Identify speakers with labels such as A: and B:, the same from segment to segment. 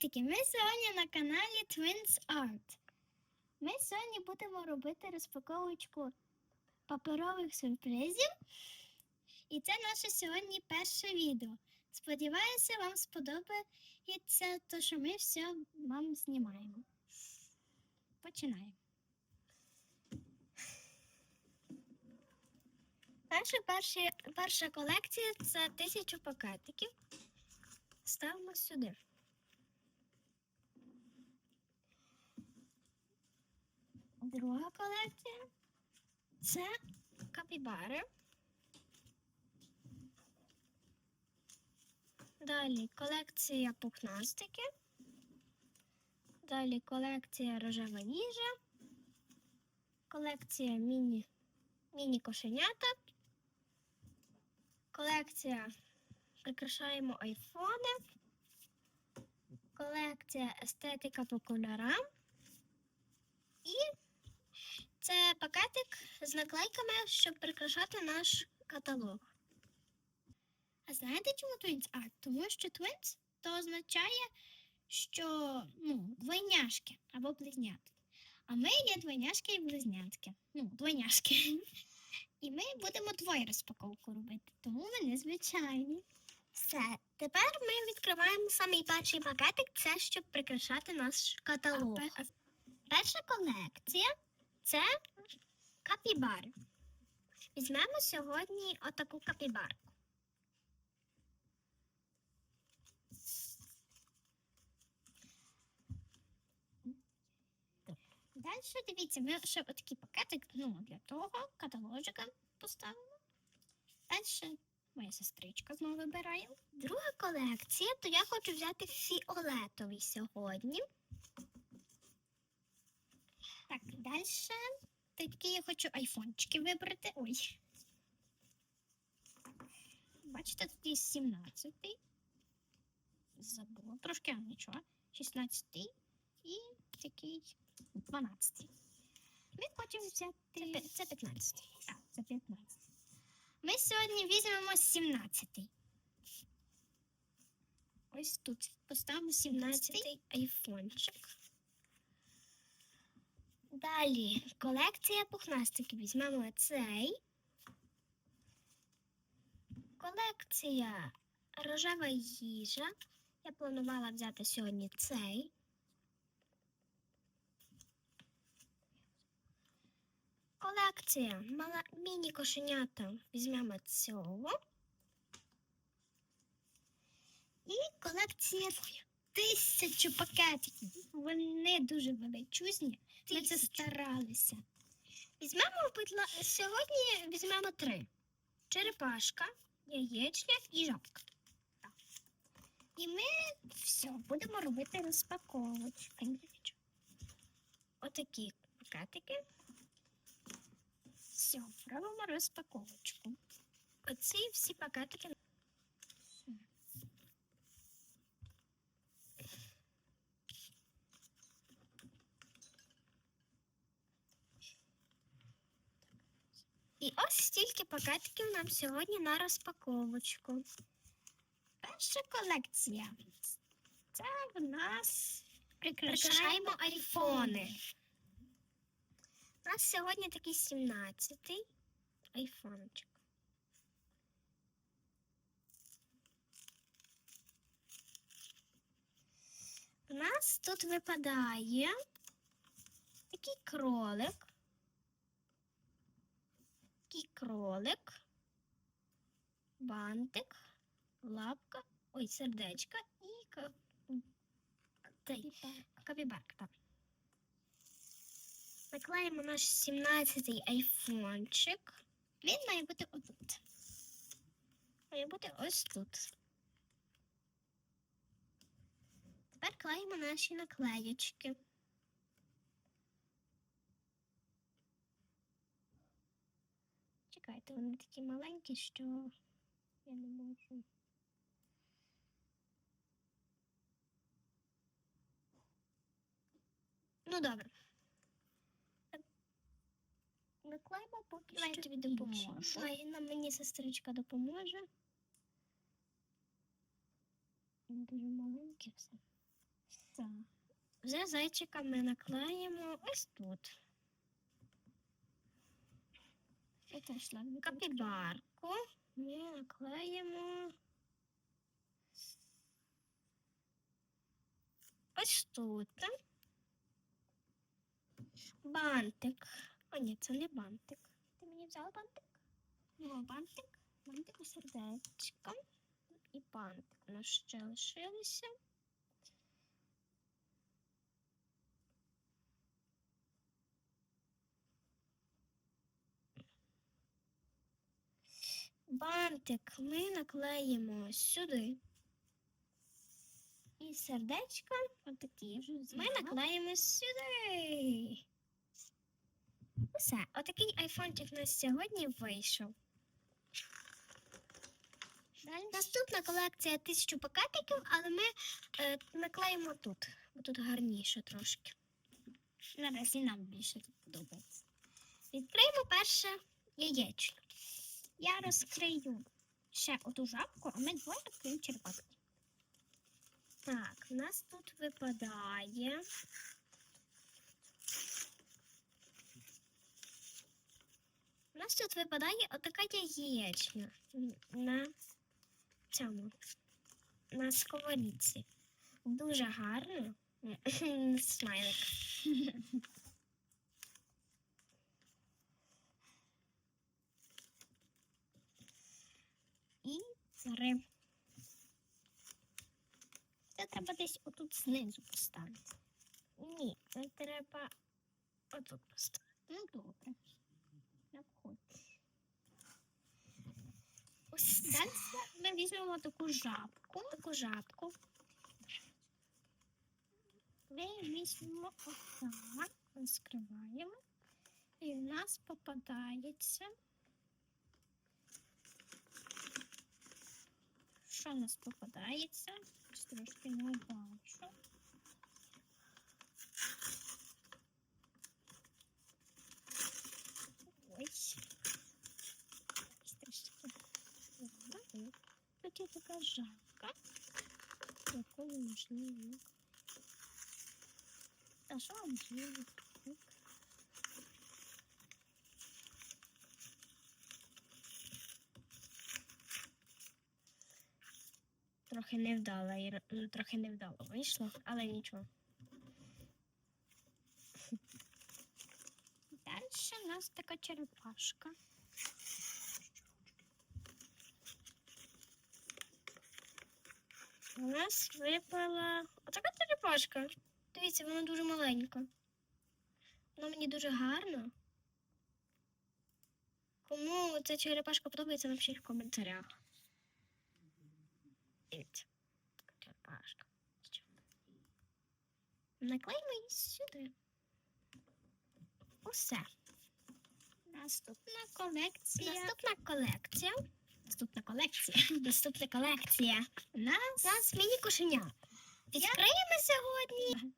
A: Привітики! Ми сьогодні на каналі Twins Art. Ми сьогодні будемо робити розпаковочку паперових сюрпризів. І це наше сьогодні перше відео. Сподіваюся, вам сподобається те, що ми все вам знімаємо. Починаємо. Наша перша, перша колекція це тисячу пакетиків. Ставимо сюди. Друга колекція це капібари. Далі колекція пухнастики. Далі колекція рожева їжа. Колекція міні, міні-кошенята. Колекція прикрашаємо айфони. Колекція естетика по кольорам. І це пакетик з наклейками, щоб прикрашати наш каталог. А знаєте чому Twins Art? Тому що Twins то означає, що ну, двойняшки або близнятки. А ми є двойняшки і близнятки. Ну, двойняшки. І ми будемо двоє розпаковку робити, тому ми незвичайні. Все, тепер ми відкриваємо самий перший пакетик, це щоб прикрашати наш каталог. Перша колекція це капібари. Візьмемо сьогодні отаку капібарку. Далі дивіться, ми ще отакий пакетик ну, для того каталожика поставимо. Далі моя сестричка знову вибирає. Друга колекція, то я хочу взяти фіолетовий сьогодні. Так, далі. Такі я хочу айфончики вибрати. Ой. Бачите, тут є 17-й. Забула трошки, а нічого. 16-й і такий 12-й. Ми хочемо взяти. Це 15-й. Так, це 15. Ми сьогодні візьмемо 17-й. Ось тут поставимо 17-й айфончик. Далі колекція пухнастиків. Візьмемо цей. Колекція рожева їжа. Я планувала взяти сьогодні цей. Колекція мала міні-кошенята. Візьмемо цього. І колекція тисячу пакетиків. Вони дуже величезні. Ми це старалися. Візьмемо, будь сьогодні візьмемо три: черепашка, яєчня і жабка. Так. І ми все, будемо робити розпаковочки. Отакі пакетики. Все, робимо розпаковочку. Оці всі пакетики. І ось стільки пакетиків нам сьогодні на розпаковочку. Перша колекція. Це в нас прикрашаємо айфони. У нас сьогодні такий 17-й айфончик. У нас тут випадає такий кролик. Кролик, бантик, лапка, ой, сердечко і ка... капібарка. Так. Наклеїмо наш 17-й айфончик. Він має бути отут. Має бути ось тут. Тепер клеїмо наші наклеєчки. Чекайте, вони такі маленькі, що я не можу. Ну, добре. Наклеїмо поки
B: Давай
A: що
B: тобі допоможу.
A: Давай, нам мені сестричка допоможе. Він Дуже маленьке все. Вже зайчика ми наклеїмо ось тут.
B: Я теж.
A: Капібарку ми наклеїмо ось тут. Бантик. О, ні, це не бантик. Ти мені взяла бантик? Ну, бантик, бантик і сердечко. І бантик у нас ще лишилися. Бантик ми наклеїмо сюди. І сердечко
B: Отакі
A: ми наклеїмо сюди. Все, отакий айфончик у нас сьогодні вийшов.
B: Далі
A: Наступна колекція тисячу пакетиків, але ми е, наклеїмо тут, бо тут гарніше трошки.
B: наразі нам більше тут подобається.
A: Відкриємо перше яєчко.
B: Я розкрию ще оту жабку, а ми двоє відкриємо черепашку.
A: Так, у нас тут випадає. У нас тут випадає отака яєчня на цьому, на сковорідці. Дуже гарно. Смайлик.
B: І. Це треба десь отут знизу поставити.
A: Ні, це треба отут поставити.
B: Ну добре.
A: Ось
B: Далі ми візьмемо таку жабку.
A: таку жабку.
B: Ми візьмемо отак, розкриваємо. І в нас попадається. Що в нас попадається? Ось Трошки не бачу. Ось. Ось трошки. Є така жабка, якою можливо. Та?
A: Трохи невдало, Іра- ну, трохи невдало вийшло, але нічого.
B: Далі у нас така черепашка.
A: У нас випала отака черепашка. Дивіться, вона дуже маленька. Вона мені дуже гарна. Кому ця черепашка подобається, напишіть в коментарях. Така черепашка. Що? Наклеїмо її сюди. Усе.
B: Наступна колекція.
A: Наступна колекція.
B: Наступна колекція.
A: Наступна колекція.
B: У нас
A: нас міні-кошеня. Відкриємо сьогодні.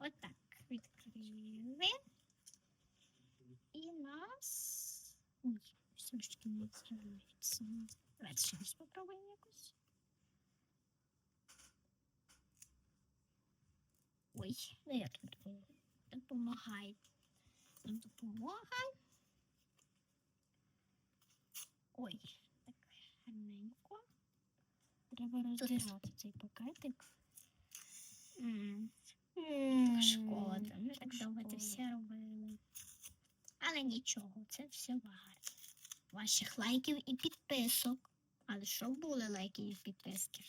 B: отак відкрили. І нас. Ой, все ж таки не відкривається. Давайте ще раз попробуємо якось. Ой,
A: Ну, як тут
B: допомагай. Нам допомога. Ой, так гарненько. Треба роздирати цей пакетик. М, Шкода, ми так довго це все робили. Але нічого, це все варто. Ваших лайків і підписок. Але що були лайки і підписки?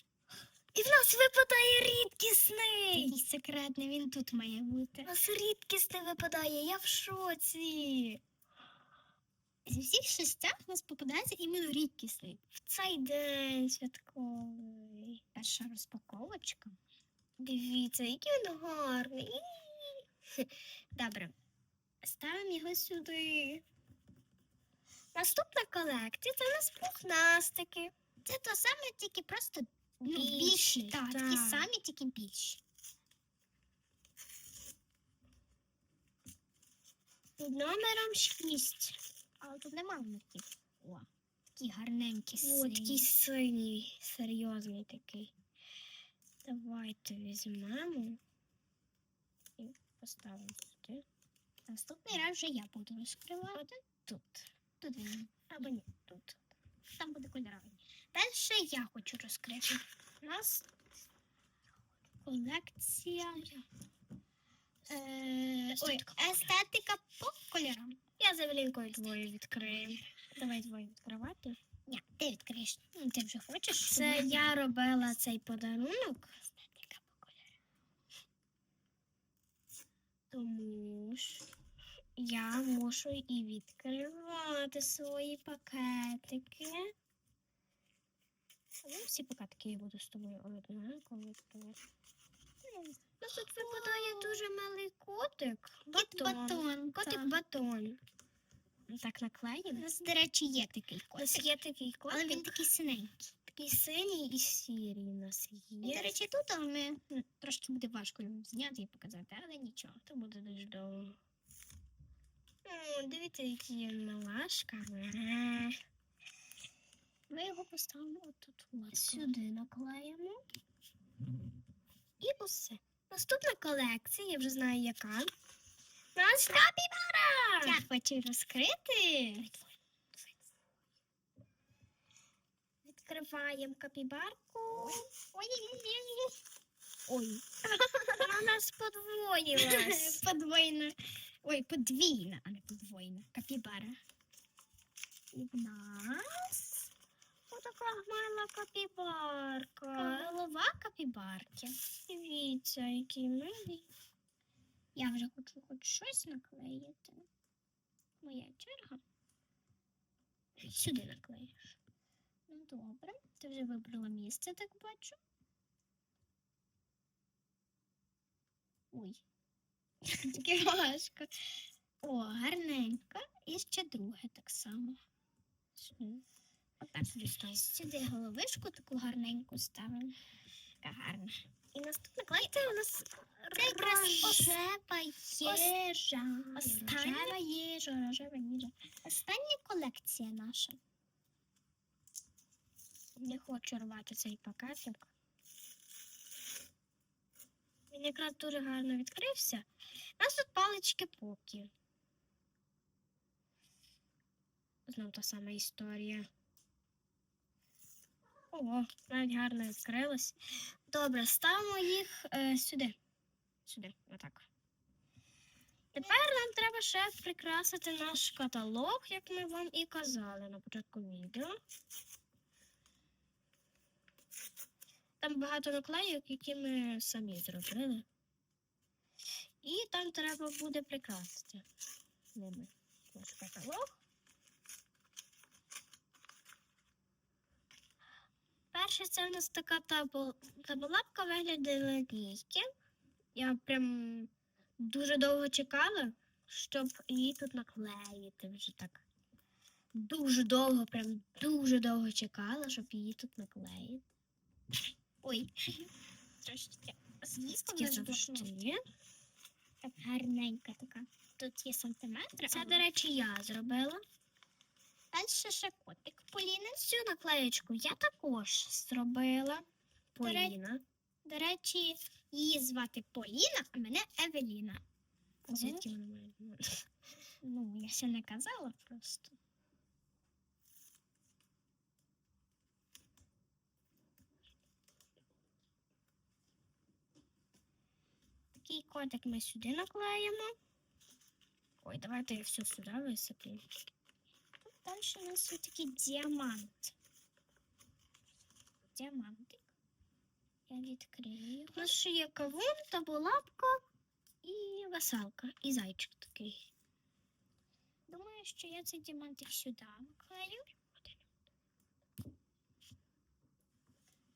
A: І в нас випадає рідкісний.
B: Такий секретний, він тут має бути.
A: У нас рідкісний випадає, я в шоці.
B: Зі всіх шестях у нас попадається іменно рідкісний.
A: В цей день святковий.
B: Перша розпаковочка.
A: Дивіться, який він гарний. Добре. Ставимо його сюди. Наступна колекція це у нас пухнастики.
B: Це то саме, тільки просто ну,
A: Більші,
B: більші. Так, такі самі, тільки більші.
A: Під номером 6.
B: Але тут немає таких. О, такі гарненькі
A: О,
B: сині.
A: такий синій, серйозний такий. Давайте візьмемо.
B: і поставимо сюди. Наступний раз вже я буду розкривати. Тут. Тут він. Або ні, тут. Там буде кольоровий. Далі я хочу розкрити. У нас колекція. Е, ой, естетика по кольорам.
A: Я з Евелінкою двоє відкрию.
B: Давай двоє відкривати. Ні, ти відкриєш. Ну, Ти вже хочеш.
A: Це
B: щоб
A: я робила цей подарунок,
B: Естетика по кольорам.
A: тому що я мушу і відкривати свої пакетики.
B: Ну, всі пакетики я буду з тобою однаково відкривати.
A: Ну, тут випадає дуже малий котик.
B: Кіт батон.
A: Котик батон.
B: Так
A: У нас, до речі, є такий котик.
B: У нас є такий котик.
A: Але він такий синенький. Такий синій і сірий у нас є.
B: До речі, тут ми трошки буде важко його зняти і показати, але нічого.
A: то буде дуже довго. Дивіться, які малашка. Ага.
B: Ми його поставимо отут. от.
A: Сюди наклеїмо. І усе. Наступна колекція, я вже знаю яка. У нас капібара!
B: Я хочу розкрити.
A: Відкриваємо капібарку.
B: Ой,
A: Ой, вона нас подвоїлась.
B: подвойна. Ой, подвійна, а не подвойна. Капібара. І в нас
A: Отака мала капібарка.
B: голова капібарки.
A: Дивіться, який милий.
B: Я вже хочу хоч щось наклеїти. Моя черга.
A: Сюди наклеїш.
B: Ну, добре. Ти вже вибрала місце, так бачу. Ой. Таке важко. О, гарненько. І ще друге так само. Отак дістаю. Сюди головишку таку гарненьку ставимо. Така гарна.
A: І наступна колекція у нас рожева
B: їжа. Рожева їжа, рожева їжа. Остання колекція наша.
A: Не хочу рвати цей пакетик. Він якраз дуже гарно відкрився. У нас тут палички поки. Знову та сама історія. Ого, навіть гарно відкрилось. Добре, ставимо їх е, сюди. Сюди, отак. Тепер нам треба ще прикрасити наш каталог, як ми вам і казали на початку відео. Там багато наклейок, які ми самі зробили. І там треба буде прикрасити ними наш каталог. Перше, це в нас така табу... табулапка виглядає лінійки. Я прям дуже довго чекала, щоб її тут наклеїти вже так. Дуже довго, прям дуже довго чекала, щоб її тут наклеїти.
B: Ой. Трошечки. Звісно,
A: завжди.
B: Так гарненька така. Тут є сантиметри.
A: Це, до речі, я зробила.
B: Далі ще котик Поліни.
A: Цю наклеєчку я також зробила. Поліна.
B: До речі, її звати Поліна, а мене Евеліна.
A: Звідки вона має?
B: Ну, я ще не казала просто.
A: Такий котик ми сюди наклеїмо. Ой, давайте я все сюди висиплю.
B: Далі у нас такий діамант. Діамантик. Я відкрию.
A: У нас ще є кавун, табулапка і веселка, і зайчик такий.
B: Думаю, що я цей діамантик сюди наклею.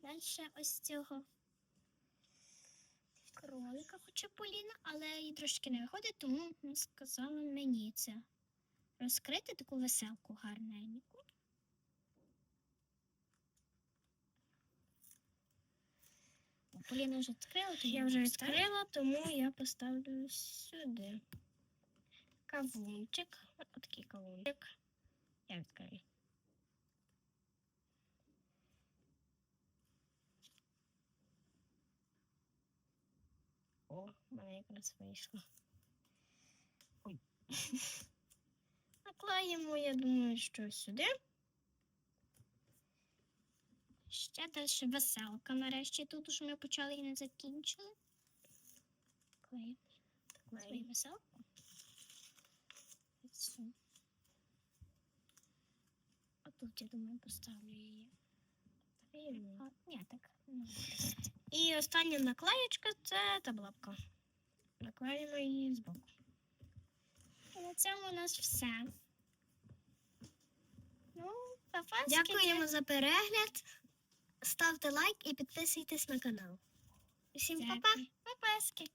B: Далі ось цього кролика хоче Поліна, але їй трошки не виходить, тому сказала мені це. Розкрити таку веселку гарненьку. Поліна вже відкрила, то
A: Я вже відкрила, тому я поставлю сюди. Кавунчик. Отакий кавунчик. Я відкрию. О, в мене якраз вийшло. Ой. Наклеїмо, я думаю, що сюди.
B: Ще далі веселка. Нарешті тут уже ми почали і не закінчили. Клеїмо свою веселку. А тут, я думаю, поставлю її. А, ні, так.
A: І остання наклеєчка це таблетка. Наклеїмо її збоку.
B: і на цьому у нас все. Ну, папа,
A: Дякуємо за перегляд. Ставте лайк і підписуйтесь на канал. Всім па-па!
B: Папаски.